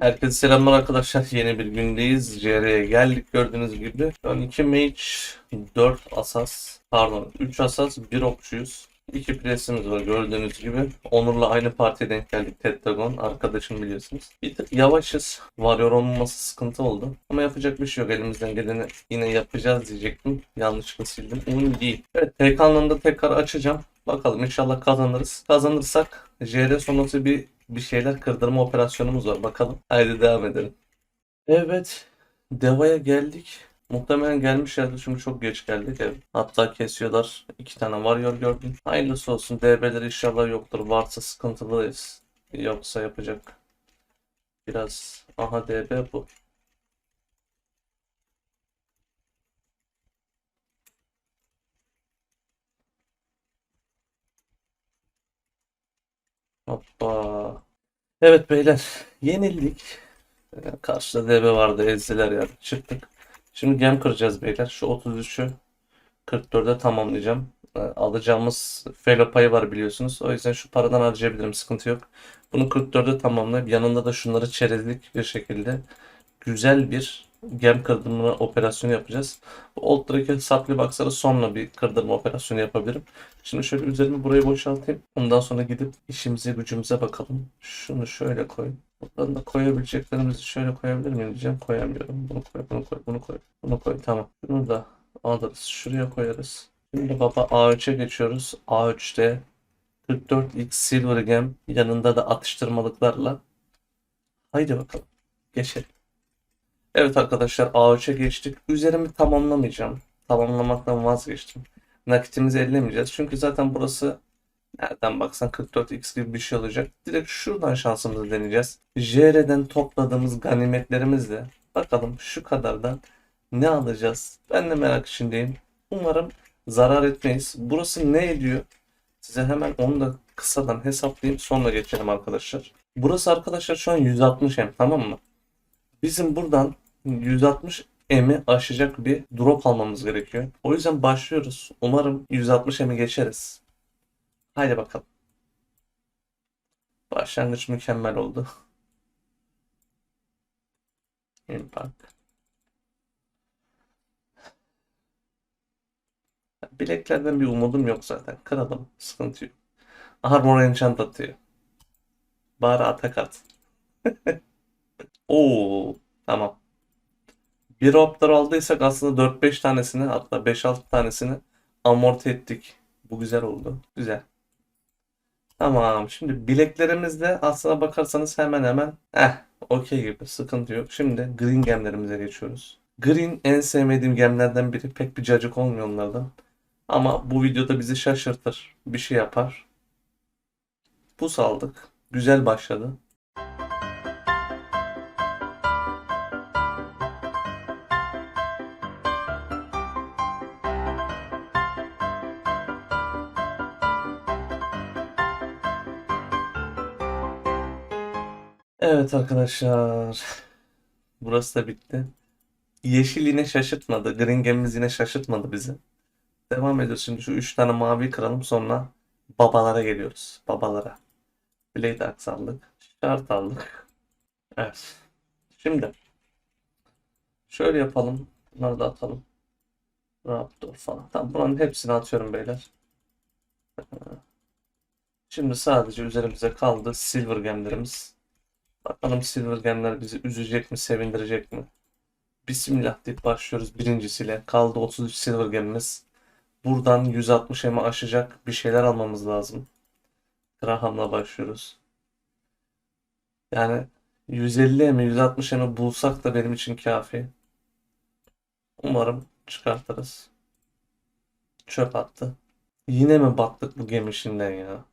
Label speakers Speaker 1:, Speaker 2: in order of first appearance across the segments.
Speaker 1: Herkese selamlar arkadaşlar. Yeni bir gündeyiz. CR'ye geldik gördüğünüz gibi. Şu an 2 mage, 4 asas, pardon 3 asas, 1 okçuyuz. İki presimiz var gördüğünüz gibi. Onur'la aynı partiye denk geldik. Tetragon arkadaşım biliyorsunuz. Bir tık yavaşız. Varyor olmaması sıkıntı oldu. Ama yapacak bir şey yok. Elimizden geleni yine yapacağız diyecektim. Yanlışlıkla sildim. Emin değil. Evet TK anlamda tekrar açacağım. Bakalım inşallah kazanırız. Kazanırsak JR sonrası bir bir şeyler kırdırma operasyonumuz var. Bakalım. Haydi devam edelim. Evet. Deva'ya geldik. Muhtemelen gelmişlerdi çünkü çok geç geldik. Hatta kesiyorlar. İki tane varıyor gördüm. Hayırlısı olsun. DB'ler inşallah yoktur. Varsa sıkıntılıyız. Yoksa yapacak. Biraz. Aha DB bu. Hoppa. Evet beyler. Yenildik. Ee, Karşıda DB vardı. Ezdiler yani. Çıktık. Şimdi gem kıracağız beyler. Şu 33'ü 44'e tamamlayacağım. Ee, Alacağımız felo payı var biliyorsunuz. O yüzden şu paradan harcayabilirim. Sıkıntı yok. Bunu 44'e tamamlayıp yanında da şunları çerezlik bir şekilde güzel bir gem kırdırma operasyonu yapacağız. Bu Old Drake'e Supply Box'ları sonra bir kırdırma operasyonu yapabilirim. Şimdi şöyle üzerimi burayı boşaltayım. Ondan sonra gidip işimize gücümüze bakalım. Şunu şöyle koy. Buradan da koyabileceklerimizi şöyle koyabilir miyim diyeceğim. Koyamıyorum. Bunu koy, bunu koy, bunu koy. Bunu koy. Tamam. Bunu da alırız. Şuraya koyarız. Şimdi baba A3'e geçiyoruz. A3'te 44x Silver Gem yanında da atıştırmalıklarla. Haydi bakalım. Geçelim. Evet arkadaşlar A3'e geçtik. Üzerimi tamamlamayacağım. Tamamlamaktan vazgeçtim. Nakitimizi ellemeyeceğiz. Çünkü zaten burası nereden baksan 44x gibi bir şey olacak. Direkt şuradan şansımızı deneyeceğiz. JR'den topladığımız ganimetlerimizle bakalım şu kadardan ne alacağız? Ben de merak içindeyim. Umarım zarar etmeyiz. Burası ne ediyor? Size hemen onu da kısadan hesaplayayım sonra geçelim arkadaşlar. Burası arkadaşlar şu an 160 M tamam mı? Bizim buradan 160 M'i aşacak bir drop almamız gerekiyor. O yüzden başlıyoruz. Umarım 160 M'i geçeriz. Haydi bakalım. Başlangıç mükemmel oldu. Impact. Bileklerden bir umudum yok zaten. Kıralım. Sıkıntı yok. Armor enchant atıyor. Bari atak at. Oo, tamam. Bir Raptor aldıysak aslında 4-5 tanesini hatta 5-6 tanesini amorti ettik. Bu güzel oldu. Güzel. Tamam. Şimdi bileklerimizde aslına bakarsanız hemen hemen eh okey gibi sıkıntı yok. Şimdi green gemlerimize geçiyoruz. Green en sevmediğim gemlerden biri. Pek bir cacık olmuyor onlardan. Ama bu videoda bizi şaşırtır. Bir şey yapar. Bu saldık. Güzel başladı. Evet arkadaşlar. Burası da bitti. Yeşil yine şaşırtmadı. Green gemimiz yine şaşırtmadı bizi. Devam ediyoruz şimdi şu 3 tane mavi kıralım sonra babalara geliyoruz. Babalara. Blade Axe aldık. Şart aldık. Evet. Şimdi şöyle yapalım. Bunları da atalım. Raptor falan. Tamam bunların hepsini atıyorum beyler. Şimdi sadece üzerimize kaldı Silver gemlerimiz. Bakalım Silver bizi üzecek mi, sevindirecek mi? Bismillah deyip başlıyoruz birincisiyle. Kaldı 33 Silver. Buradan 160 M'i aşacak bir şeyler almamız lazım. Graham'la başlıyoruz. Yani 150 mi 160 mi bulsak da benim için kafi. Umarım çıkartırız. Çöp attı. Yine mi battık bu gemi işinden ya?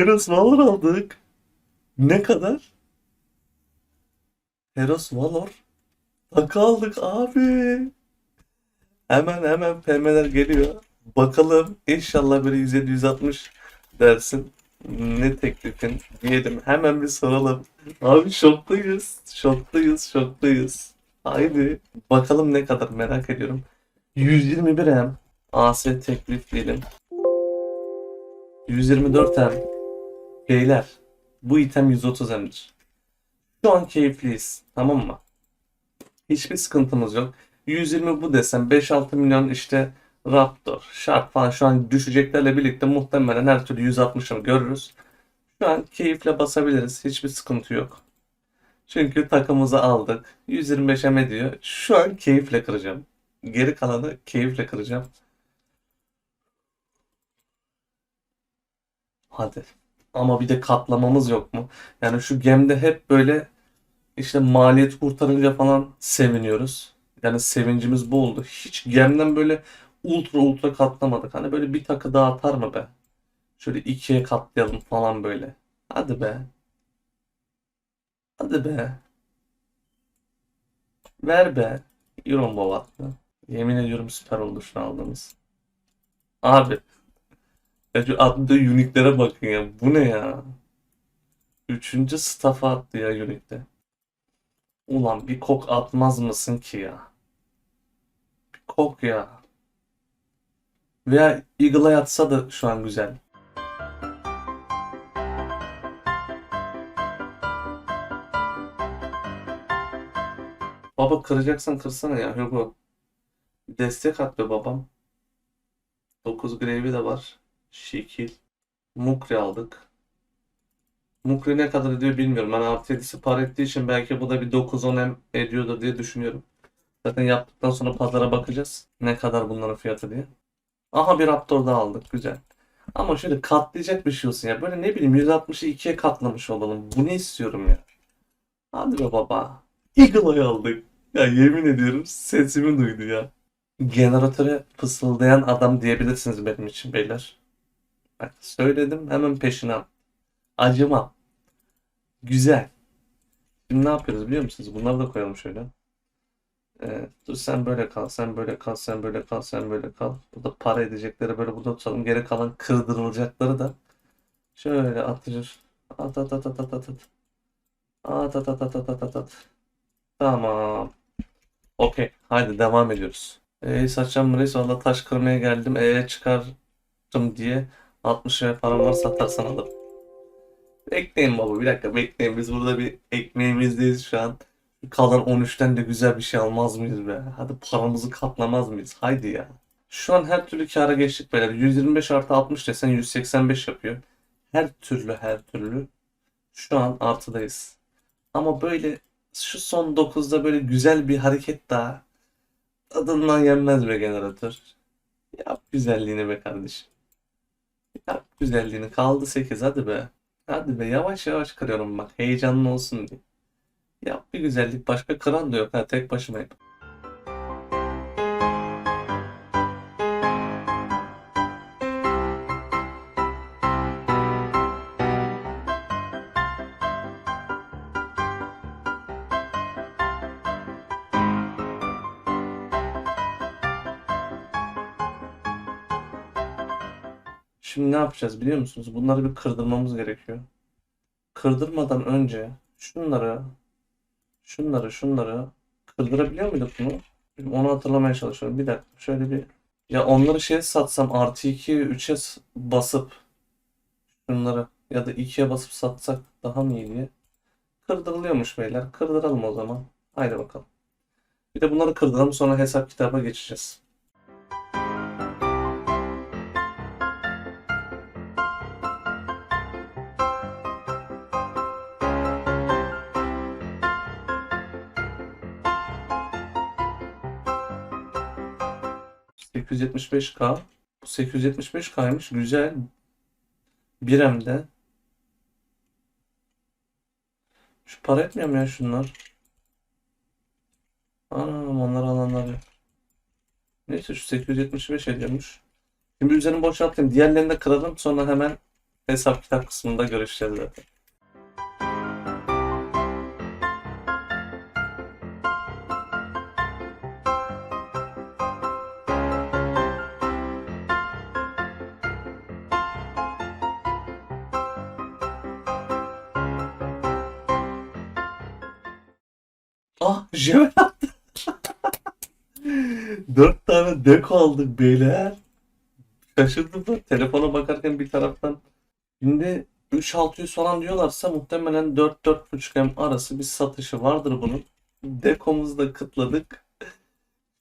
Speaker 1: Heros Valor aldık. Ne kadar? Heros Valor. Takı aldık abi. Hemen hemen PM'ler geliyor. Bakalım inşallah böyle 150-160 dersin. Ne teklifin diyelim. Hemen bir soralım. Abi şoktayız. Şoktayız. Şoktayız. Haydi. Bakalım ne kadar merak ediyorum. 121 M. AS teklif diyelim. 124 M. Beyler. Bu item 130 M'dir. Şu an keyifliyiz. Tamam mı? Hiçbir sıkıntımız yok. 120 bu desem 5-6 milyon işte Raptor, Shark falan şu an düşeceklerle birlikte muhtemelen her türlü 160'ını görürüz. Şu an keyifle basabiliriz. Hiçbir sıkıntı yok. Çünkü takımımızı aldık. 125 M ediyor. Şu an keyifle kıracağım. Geri kalanı keyifle kıracağım. Hadi. Ama bir de katlamamız yok mu? Yani şu gemde hep böyle işte maliyet kurtarınca falan seviniyoruz. Yani sevincimiz bu oldu. Hiç gemden böyle ultra ultra katlamadık. Hani böyle bir takı daha atar mı be? Şöyle ikiye katlayalım falan böyle. Hadi be. Hadi be. Ver be. Euro babattı. Yemin ediyorum süper oldu şu aldığımız. Abi. Ya şu attığı uniklere bakın ya. Bu ne ya? Üçüncü staff'a attı ya unikte. Ulan bir kok atmaz mısın ki ya? Bir kok ya. Veya Eagle'a yatsa da şu an güzel. Baba kıracaksan kırsana ya Hugo. Destek at be babam. 9 Grave'i de var. Şekil. Mukri aldık. Mukri ne kadar ediyor bilmiyorum. Ben artı 7'si par ettiği için belki bu da bir 9-10 M ediyordur diye düşünüyorum. Zaten yaptıktan sonra pazara bakacağız. Ne kadar bunların fiyatı diye. Aha bir Raptor daha aldık. Güzel. Ama şöyle katlayacak bir şey olsun ya. Böyle ne bileyim 160'ı 2'ye katlamış olalım. Bunu istiyorum ya. Hadi be baba. Eagle'ı aldık. Ya yemin ediyorum sesimi duydu ya. Generatöre fısıldayan adam diyebilirsiniz benim için beyler. Bak söyledim hemen peşine al. Acımam. Güzel. Şimdi ne yapıyoruz biliyor musunuz? Bunları da koyalım şöyle. Evet, dur sen böyle kal, sen böyle kal, sen böyle kal, sen böyle kal. Burada para edecekleri böyle burada tutalım. Geri kalan kırdırılacakları da şöyle atacağız. At at at at at at at. At at at at at at at at. Tamam. Okey. Haydi devam ediyoruz. Ee, saçam reis valla taş kırmaya geldim. Ee çıkarttım diye 60 liraya param var satarsan alırım. Bekleyin baba bir dakika bekleyin. Biz burada bir ekmeğimizdeyiz şu an. Kalan 13'ten de güzel bir şey almaz mıyız be? Hadi paramızı katlamaz mıyız? Haydi ya. Şu an her türlü kâra geçtik beyler. 125 artı 60 desen 185 yapıyor. Her türlü her türlü. Şu an artıdayız. Ama böyle şu son 9'da böyle güzel bir hareket daha tadından yenmez be generatör. Yap güzelliğini be kardeşim. Yap güzelliğini. Kaldı 8 hadi be. Hadi be yavaş yavaş kırıyorum bak heyecanlı olsun diye. Yap bir güzellik başka kıran da yok ha tek başımayım. Ne yapacağız biliyor musunuz? Bunları bir kırdırmamız gerekiyor. Kırdırmadan önce şunları şunları şunları kırdırabiliyor muyduk bunu? Onu hatırlamaya çalışıyorum. Bir dakika şöyle bir ya onları şey satsam artı 2 3'e s- basıp şunları ya da 2'ye basıp satsak daha mı iyi diye. Kırdırılıyormuş beyler. Kırdıralım o zaman. Haydi bakalım. Bir de bunları kırdıralım sonra hesap kitaba geçeceğiz. ...875K. Bu 875K'ymış. Güzel. Birem'de. Şu para etmiyor mu ya şunlar? Anam onlar alanlar yok. Neyse şu 875 ediyormuş. Şimdi üzerini boşaltayım. Diğerlerini de kıralım. Sonra hemen hesap kitap kısmında görüşeceğiz zaten. Jevel attı. Dört tane deko aldık beyler. Şaşırdım da telefona bakarken bir taraftan. Şimdi 3600 falan diyorlarsa muhtemelen 4-4.5 M arası bir satışı vardır bunun. Dekomuzu da kıtladık.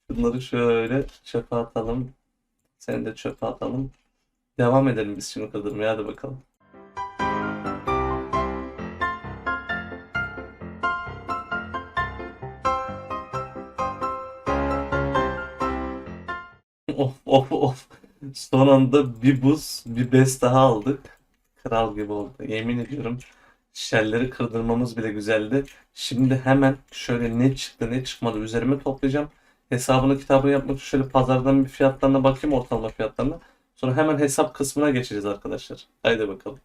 Speaker 1: Bunları şöyle çöpe atalım. Seni de çöpe atalım. Devam edelim biz şimdi kırdırmaya hadi bakalım. Of of. Son anda bir buz, bir bes daha aldık. Kral gibi oldu. Yemin ediyorum. Şelleri kırdırmamız bile güzeldi. Şimdi hemen şöyle ne çıktı ne çıkmadı üzerime toplayacağım. Hesabını kitabını yapmak için şöyle pazardan bir fiyatlarına bakayım ortalama fiyatlarına. Sonra hemen hesap kısmına geçeceğiz arkadaşlar. Haydi bakalım.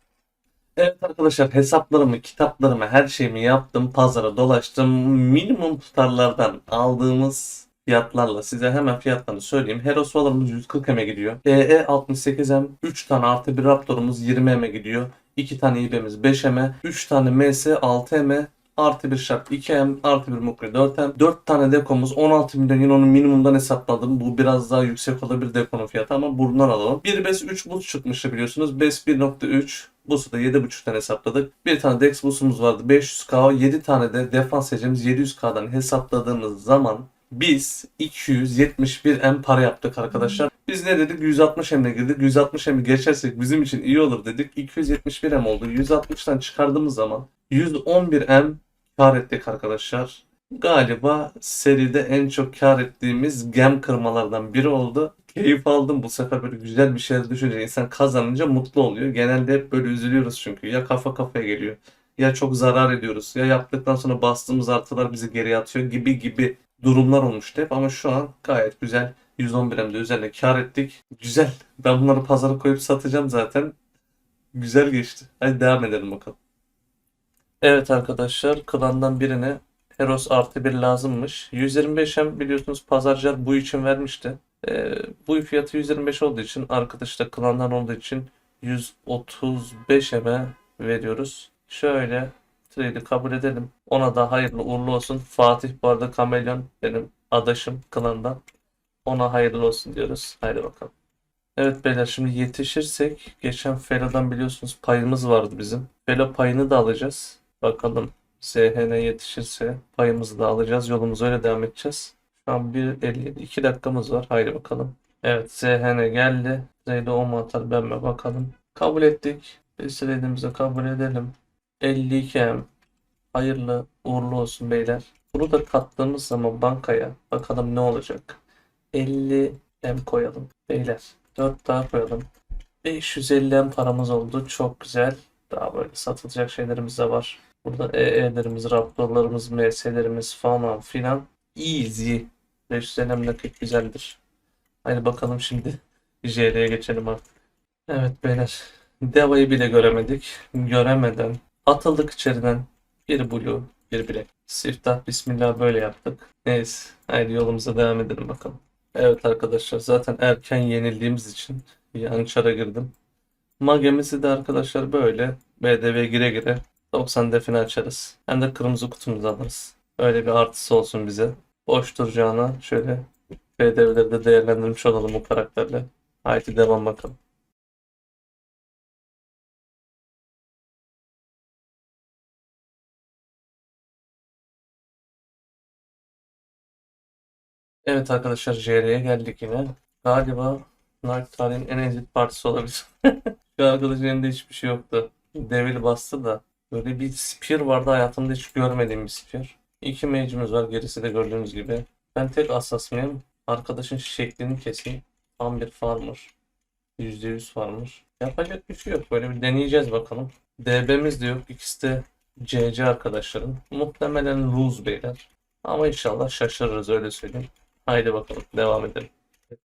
Speaker 1: Evet arkadaşlar hesaplarımı, kitaplarımı, her şeyimi yaptım. Pazara dolaştım. Minimum tutarlardan aldığımız fiyatlarla size hemen fiyatlarını söyleyeyim. Heros Valor'umuz 140 M'e gidiyor. EE 68M 3 tane artı bir Raptor'umuz 20 M'e gidiyor. 2 tane İB'miz 5 M'e. 3 tane MS 6 M'e. Artı bir şart 2M, artı bir Mukri 4M. 4 tane dekomuz 16 milyon yine onun minimumdan hesapladım. Bu biraz daha yüksek olabilir dekonun fiyatı ama buradan alalım. Bir BES 3 buz çıkmıştı biliyorsunuz. BES 1.3 Busu da 7.5'tan hesapladık. Bir tane Dex busumuz vardı 500k. 7 tane de defans hecemiz 700k'dan hesapladığımız zaman biz 271 M para yaptık arkadaşlar. Biz ne dedik? 160 M'le girdik. 160 M'i geçersek bizim için iyi olur dedik. 271 M oldu. 160'tan çıkardığımız zaman 111 M kar ettik arkadaşlar. Galiba seride en çok kar ettiğimiz gem kırmalardan biri oldu. Keyif aldım bu sefer böyle güzel bir şeyler düşünce insan kazanınca mutlu oluyor. Genelde hep böyle üzülüyoruz çünkü ya kafa kafaya geliyor ya çok zarar ediyoruz ya yaptıktan sonra bastığımız artılar bizi geri atıyor gibi gibi durumlar olmuştu hep ama şu an gayet güzel 111 M'de üzerine kar ettik. Güzel. Ben bunları pazara koyup satacağım zaten. Güzel geçti. Hadi devam edelim bakalım. Evet arkadaşlar klandan birine Heros artı bir lazımmış. 125 M biliyorsunuz pazarcılar bu için vermişti. Ee, bu fiyatı 125 olduğu için arkadaş da klandan olduğu için 135 M'e veriyoruz. Şöyle trade'i kabul edelim. Ona da hayırlı uğurlu olsun. Fatih bu arada Kamelyon benim adaşım klandan. Ona hayırlı olsun diyoruz. Haydi bakalım. Evet beyler şimdi yetişirsek geçen Felo'dan biliyorsunuz payımız vardı bizim. Felo payını da alacağız. Bakalım SHN yetişirse payımızı da alacağız. Yolumuza öyle devam edeceğiz. Şu an 1.57 2 dakikamız var. Haydi bakalım. Evet SHN geldi. Zeyde o mu atar ben mi bakalım. Kabul ettik. Biz kabul edelim. 52 M. Hayırlı uğurlu olsun beyler. Bunu da kattığımız zaman bankaya bakalım ne olacak. 50 M koyalım beyler. 4 daha koyalım. 550 M paramız oldu. Çok güzel. Daha böyle satılacak şeylerimiz de var. Burada EE'lerimiz, Raptor'larımız, MS'lerimiz falan filan. Easy. 550 M nakit güzeldir. Haydi bakalım şimdi JR'ye geçelim artık. Evet beyler. Deva'yı bile göremedik. Göremeden atıldık içeriden. Bir blue, bir bilek. Siftah bismillah böyle yaptık. Neyse. Haydi yolumuza devam edelim bakalım. Evet arkadaşlar zaten erken yenildiğimiz için yan çara girdim. Magemizi de arkadaşlar böyle BDV gire gire 90 defini açarız. Hem de kırmızı kutumuzu alırız. Öyle bir artısı olsun bize. Boş duracağına şöyle BDV'leri de değerlendirmiş olalım bu karakterle. Haydi devam bakalım. Evet arkadaşlar JR'ye geldik yine. Galiba Night tarihin en ezit partisi olabilir. Şu arkadaşın elinde hiçbir şey yoktu. Devil bastı da. Böyle bir spear vardı hayatımda hiç görmediğim bir spear. İki mage'imiz var gerisi de gördüğünüz gibi. Ben tek assassin'im. Arkadaşın şeklini keseyim. Tam bir farmer. %100 farmer. Yapacak bir şey yok. Böyle bir deneyeceğiz bakalım. DB'miz de yok. İkisi de CC arkadaşlarım. Muhtemelen lose beyler. Ama inşallah şaşırırız öyle söyleyeyim. Haydi bakalım devam edelim.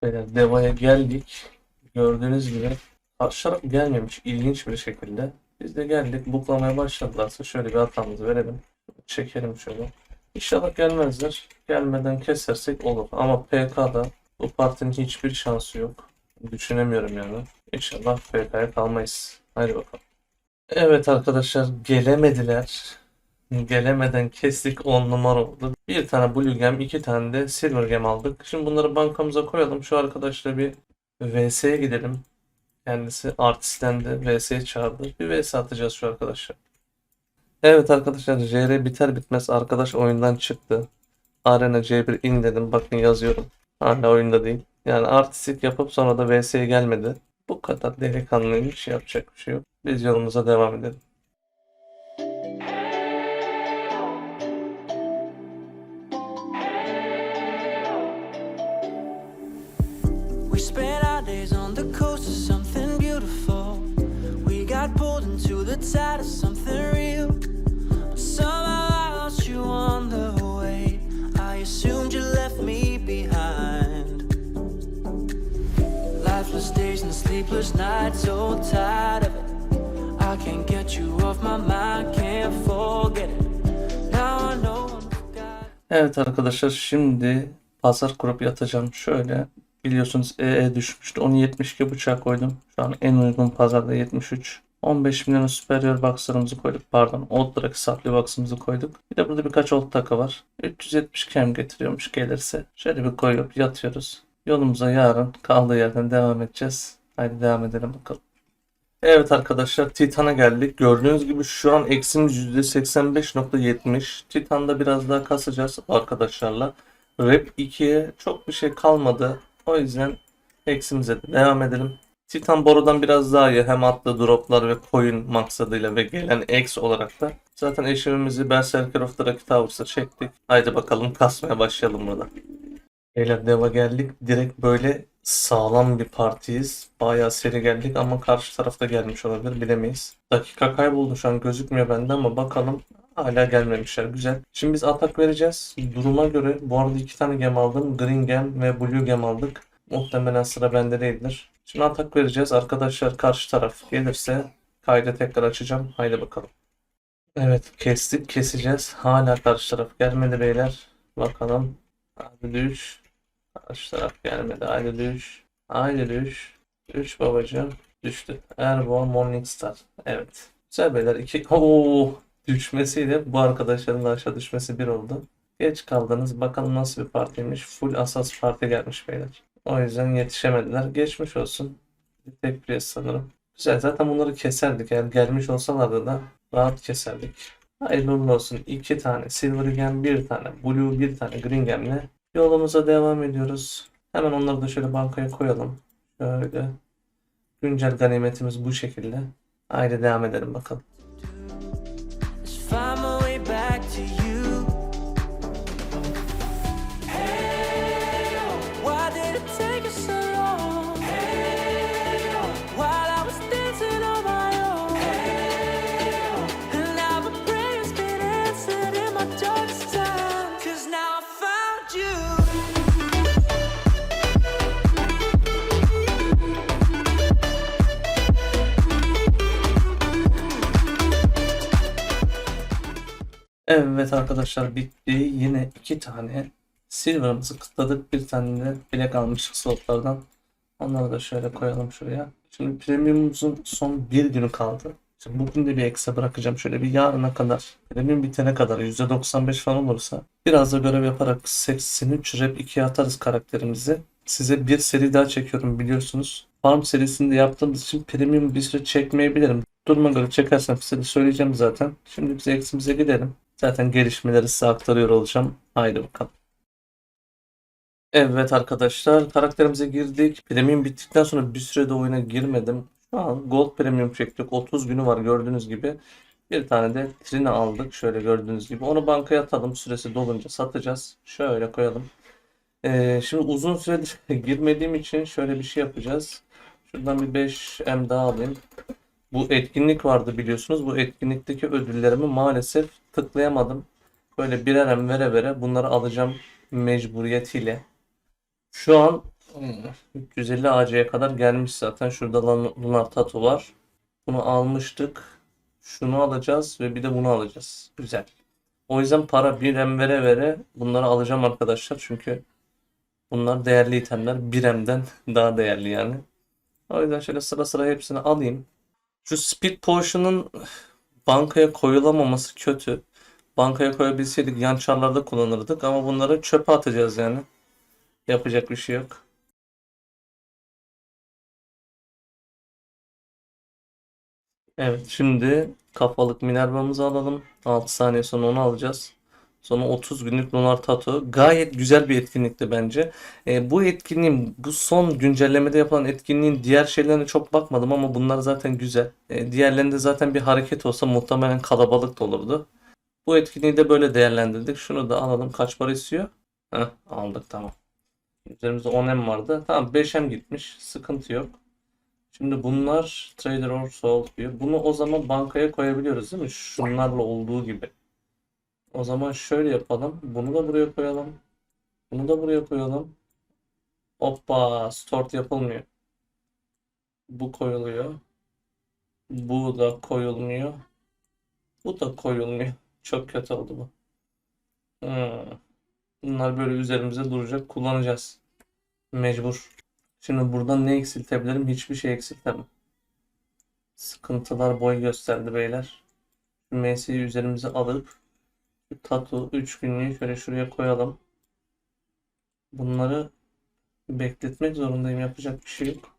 Speaker 1: Beyler Deva'ya geldik. Gördüğünüz gibi karşı gelmemiş ilginç bir şekilde. Biz de geldik. Buklamaya başladılarsa şöyle bir hatamızı verelim. Çekelim şöyle. İnşallah gelmezler. Gelmeden kesersek olur. Ama PK'da bu partinin hiçbir şansı yok. Düşünemiyorum yani. İnşallah PK'ya kalmayız. Haydi bakalım. Evet arkadaşlar gelemediler. Gelemeden kestik 10 numara oldu. Bir tane Blue Gem, iki tane de Silver Gem aldık. Şimdi bunları bankamıza koyalım. Şu arkadaşla bir VS'ye gidelim. Kendisi artistten de VS'ye çağırdı. Bir VS atacağız şu arkadaşa. Evet arkadaşlar JR biter bitmez arkadaş oyundan çıktı. Arena C1 in dedim. Bakın yazıyorum. Hala oyunda değil. Yani artistik yapıp sonra da VS'ye gelmedi. Bu kadar delikanlıymış. Yapacak bir şey yok. Biz yolumuza devam edelim.
Speaker 2: Assumed you left me behind. Lifeless days and sleepless nights, so tired of it. I can't get you off my mind, can't forget it. Now I know.
Speaker 1: Evet arkadaşlar şimdi pazar kurup yatacağım. Şöyle biliyorsunuz EE düşmüştü. Onu 72 buçuğa koydum. Şu an en uygun pazarda 73. 15 milyon superior boxlarımızı koyduk. Pardon drag supply box'ımızı koyduk. Bir de burada birkaç old takı var. 370 cam getiriyormuş gelirse. Şöyle bir koyup yatıyoruz. Yolumuza yarın kaldığı yerden devam edeceğiz. Haydi devam edelim bakalım. Evet arkadaşlar Titan'a geldik. Gördüğünüz gibi şu an eksimiz %85.70. Titan'da biraz daha kasacağız arkadaşlarla. Rap 2'ye çok bir şey kalmadı. O yüzden eksimize de devam edelim. Titan Boru'dan biraz daha iyi. Hem atlı droplar ve coin maksadıyla ve gelen X olarak da. Zaten eşimimizi Berserker of Rocky Towers'a çektik. Haydi bakalım kasmaya başlayalım burada. Beyler deva geldik. Direkt böyle sağlam bir partiyiz. Bayağı seri geldik ama karşı tarafta gelmiş olabilir bilemeyiz. Dakika kayboldu şu an gözükmüyor bende ama bakalım hala gelmemişler. Güzel. Şimdi biz atak vereceğiz. Duruma göre bu arada iki tane gem aldım. Green gem ve blue gem aldık. Muhtemelen sıra bende değildir. Şimdi atak vereceğiz. Arkadaşlar karşı taraf gelirse kaydı tekrar açacağım. Haydi bakalım. Evet kestik keseceğiz. Hala karşı taraf gelmedi beyler. Bakalım. Hadi düş. Karşı taraf gelmedi. Haydi düş. Haydi düş. Düş babacığım. Düştü. Erbo Morningstar. Evet. Güzel beyler. iki Oo, düşmesiyle bu arkadaşların da aşağı düşmesi bir oldu. Geç kaldınız. Bakalım nasıl bir partiymiş. Full asas parti gelmiş beyler. O yüzden yetişemediler. Geçmiş olsun. Bir tek pres sanırım. Güzel. Zaten bunları keserdik. Eğer gelmiş olsalardı da rahat keserdik. Hayırlı uğurlu olsun. İki tane Silver Gem, bir tane Blue, bir tane Green Gem'le yolumuza devam ediyoruz. Hemen onları da şöyle bankaya koyalım. Şöyle. Güncel ganimetimiz bu şekilde. Haydi devam edelim bakalım. Evet arkadaşlar bitti. Yine iki tane silver'ımızı kıtladık. Bir tane de bilek almıştık slotlardan. Onları da şöyle koyalım şuraya. Şimdi premiumumuzun son bir günü kaldı. Şimdi bugün de bir ekse bırakacağım. Şöyle bir yarına kadar. Premium bitene kadar %95 falan olursa. Biraz da görev yaparak 83 rep 2'ye atarız karakterimizi. Size bir seri daha çekiyorum biliyorsunuz. Farm serisinde yaptığımız için premium bir süre çekmeyebilirim. Duruma göre çekersem size söyleyeceğim zaten. Şimdi biz eksimize gidelim. Zaten gelişmeleri size aktarıyor olacağım. Haydi bakalım. Evet arkadaşlar karakterimize girdik. Premium bittikten sonra bir sürede oyuna girmedim. Şu an Gold Premium çektik. 30 günü var gördüğünüz gibi. Bir tane de Trina aldık. Şöyle gördüğünüz gibi. Onu bankaya atalım. Süresi dolunca satacağız. Şöyle koyalım. Ee, şimdi uzun süredir girmediğim için şöyle bir şey yapacağız. Şuradan bir 5M daha alayım. Bu etkinlik vardı biliyorsunuz. Bu etkinlikteki ödüllerimi maalesef tıklayamadım. Böyle birer em vere vere bunları alacağım mecburiyetiyle. Şu an hmm, 350 AC'ye kadar gelmiş zaten. Şurada Lunar Tattoo var. Bunu almıştık. Şunu alacağız ve bir de bunu alacağız. Güzel. O yüzden para bir em vere vere bunları alacağım arkadaşlar. Çünkü bunlar değerli itemler. Bir emden daha değerli yani. O yüzden şöyle sıra sıra hepsini alayım. Şu Speed Potion'un bankaya koyulamaması kötü. bankaya koyabilseydik yan çarlarda kullanırdık ama bunları çöpe atacağız yani. Yapacak bir şey yok. Evet şimdi kafalık Minerva'mızı alalım. 6 saniye sonra onu alacağız. Sonra 30 günlük Lunar Tattoo. Gayet güzel bir etkinlikti bence. E, bu etkinliğin, bu son güncellemede yapılan etkinliğin diğer şeylerine çok bakmadım ama bunlar zaten güzel. E, diğerlerinde zaten bir hareket olsa muhtemelen kalabalık da olurdu. Bu etkinliği de böyle değerlendirdik. Şunu da alalım. Kaç para istiyor? Heh, aldık tamam. Üzerimizde 10M vardı. Tamam 5M gitmiş. Sıkıntı yok. Şimdi bunlar trader or sold diyor. Bunu o zaman bankaya koyabiliyoruz değil mi? Şunlarla olduğu gibi. O zaman şöyle yapalım. Bunu da buraya koyalım. Bunu da buraya koyalım. Hoppa, stort yapılmıyor. Bu koyuluyor. Bu da koyulmuyor. Bu da koyulmuyor. Çok kötü oldu bu. Hmm. Bunlar böyle üzerimize duracak. Kullanacağız. Mecbur. Şimdi buradan ne eksiltebilirim? Hiçbir şey eksiltemem. Sıkıntılar boy gösterdi beyler. Şu üzerimize alıp tatu 3 günlüğü şöyle şuraya koyalım. Bunları bekletmek zorundayım. Yapacak bir şey yok.